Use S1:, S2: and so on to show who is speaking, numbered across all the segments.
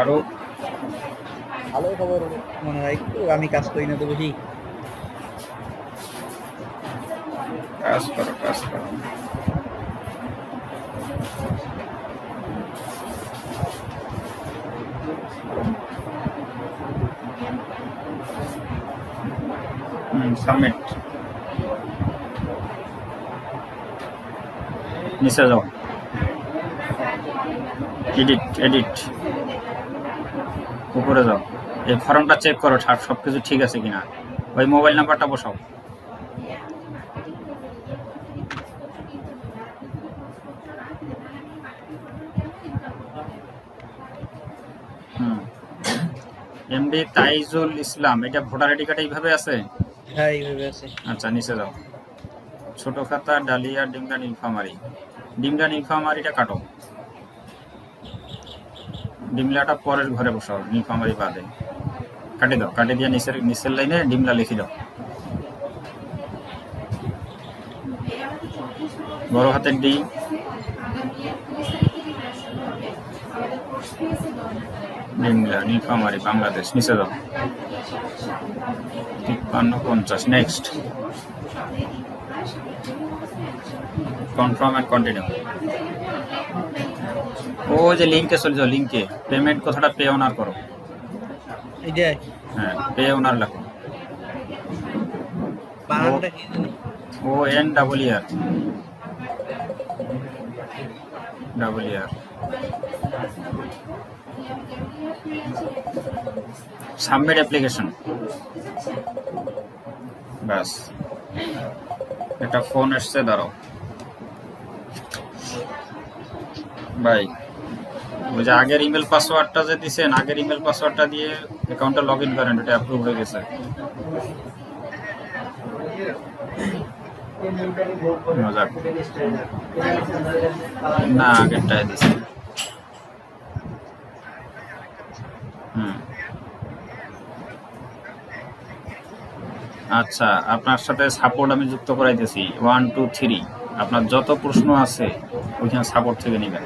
S1: আরও
S2: ভালো খবর। মনে হয় একটু আমি কাজ করি না তো বেশি
S1: কাজ করো কাজ করো। সাবমিট নিচে যাও। এডিট এডিট উপরে যাও। এই ফর্মটা চেক করো সব কিছু ঠিক আছে কিনা। ওই মোবাইল নাম্বারটা বসাও। হুম। এমডি তাইজুল ইসলাম এটা ভোটার আইডি কার্ড এইভাবে আছে?
S2: হ্যাঁ এইভাবে আছে।
S1: আচ্ছা নিচে যাও। ছোট খাতা ডালিয়া ডিমডা নীলফামারি ডিমডা নীলফামারিটা কাটো। ডিমলাটা পরের ঘরে বসাও নীলফামারি বাদে। কাটে দাও, কাটে দিয়ে নিচের নিচের লাইনে ডিমলা লিখে দাও। বড় হাতের ডি ডিমলা নীলফামারি বাংলাদেশ নিচে দাও তিপ্পান্ন পঞ্চাশ নেক্সট কনফার্ম অ্যান্ড কন্টিনিউ ও যে লিঙ্কে চলে যাও লিঙ্কে পেমেন্ট কথাটা পে ওনার করো। হ্যাঁ পে ওনার লেখো? O N double R double R submit application ব্যাস। একটা ফোন এসছে বাই ওই যে আগের ইমেল পাসওয়ার্ডটা যে দিছেন, আগের ইমেল পাসওয়ার্ডটা দিয়ে অ্যাকাউন্টটা লগ ইন করেন, এটা অ্যাপ্রুভ হয়ে গেছে। না, আগেরটাই দিছে। আচ্ছা আপনার সাথে সাপোর্ট আমি যুক্ত করাইতেছি। ওয়ান টু থ্রি আপনার যত প্রশ্ন আছে, ওইখানে সাপোর্ট থেকে নেবেন।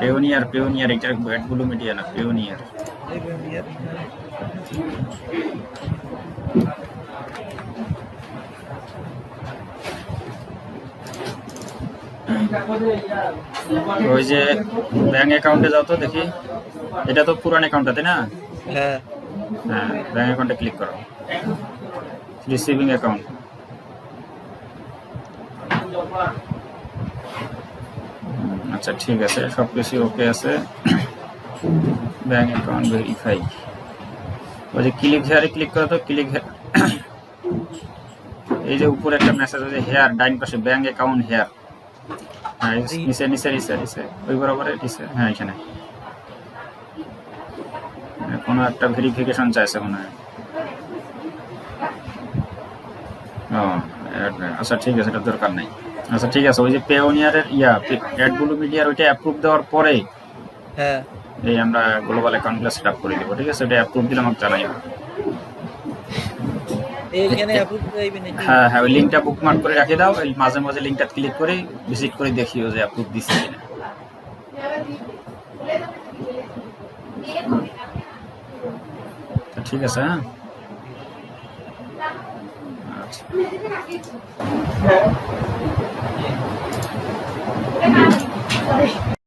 S1: পেওনিয়ার পেওনিয়ার এটা ব্যাটগুলো মিডিয়া না পেওনিয়ার
S2: এইভাবে ইয়ার, হ্যাঁ।
S1: ওই যে ব্যাংক অ্যাকাউন্টে যাও তো দেখি। এটা তো পুরান অ্যাকাউন্টটা তাই না?
S2: হ্যাঁ।
S1: হ্যাঁ ব্যাংক অ্যাকাউন্টে ক্লিক করো। রিসিভিং অ্যাকাউন্ট আচ্ছা ঠিক আছে সব কিছু ওকে আছে। ব্যাংক অ্যাকাউন্ট ভেরিফাই ওই যে ক্লিক হেয়ারে ক্লিক করো তো ক্লিক এই যে উপরে একটা মেসেজ আছে হেয়ার ডাইন পাশে ব্যাংক অ্যাকাউন্ট হেয়ার হ্যাঁ নিচে নিচে নিচে নিচে ওই বরাবরে নিচে। হ্যাঁ এখানে। কোনো একটা ভেরিফিকেশন চাইছে মনে হয়। ও আচ্ছা ঠিক আছে এটা দরকার নেই। আচ্ছা ঠিক আছে ওই যে পেওনিয়ারের ইয়া অ্যাডগুলো মিডিয়ার ওইটা অ্যাপ্রুভ দেওয়ার পরে
S2: হ্যাঁ।
S1: এই আমরা গ্লোবাল অ্যাকাউন্টগুলো সেট আপ করে দেবো ঠিক আছে? এটা অ্যাপ্রুভ দিলে আমাকে জানাই হ্যাঁ হ্যাঁ ওই লিঙ্কটা বুকমার্ক করে রাখে দাও মাঝে মাঝে লিঙ্কটা ক্লিক করে ভিজিট করে দেখিও যে অ্যাপ্রুভ দিচ্ছে কিনা। ঠিক আছে হ্যাঁ? আচ্ছা।